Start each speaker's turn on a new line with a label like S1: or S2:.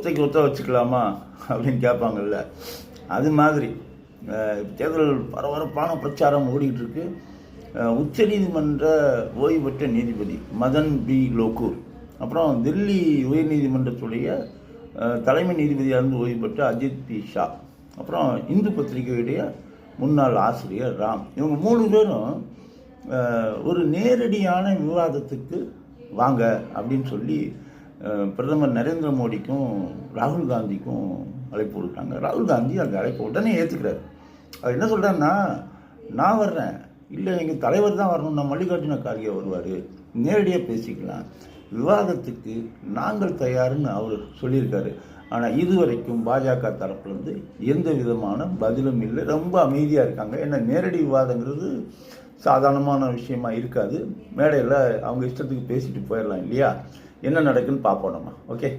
S1: ஒத்தைக்கு ஒத்த வச்சுக்கலாமா அப்படின்னு கேட்பாங்கல்ல. அது மாதிரி தேர்தல் பரபரப்பான பிரச்சாரம் ஓடிட்டு உச்ச நீதிமன்ற ஓய்வு பெற்ற நீதிபதி மதன் பி. லோகூர் அப்புறம் தில்லி உயர்நீதிமன்றத்துடைய தலைமை நீதிபதியாக இருந்து ஓய்வு பெற்ற அஜித் பி. ஷா. அப்புறம் இந்து பத்திரிகையுடைய முன்னாள் ஆசிரியர் ராம். இவங்க மூணு பேரும் ஒரு நேரடியான விவாதத்துக்கு வாங்க அப்படின்னு சொல்லி பிரதமர் நரேந்திர மோடிக்கும் ராகுல் காந்திக்கும் அழைப்பு விடுறாங்க. ராகுல் காந்தி அந்த அழைப்பு உடனே ஏற்றுக்கிறார் அவர் என்ன சொல்கிறாருன்னா நான் வர்றேன். இல்லை எங்கள் தலைவர் தான் வரணும்னா மல்லிகார்ஜுன கார்கே வருவார். நேரடியாக பேசிக்கலாம். விவாதத்துக்கு நாங்கள் தயாருன்னு அவர் சொல்லியிருக்காரு. ஆனால் இதுவரைக்கும் பாஜக தரப்புலேருந்து எந்த விதமான பதிலும் இல்லை. ரொம்ப அமைதியாக இருக்காங்க. ஏன்னா நேரடி விவாதங்கிறது சாதாரணமான விஷயமா இருக்காது. மேடையில் அவங்க இஷ்டத்துக்கு பேசிட்டு போயிடலாம் இல்லையா? என்ன நடக்குன்னு பார்ப்போம் நம்ம. ஓகே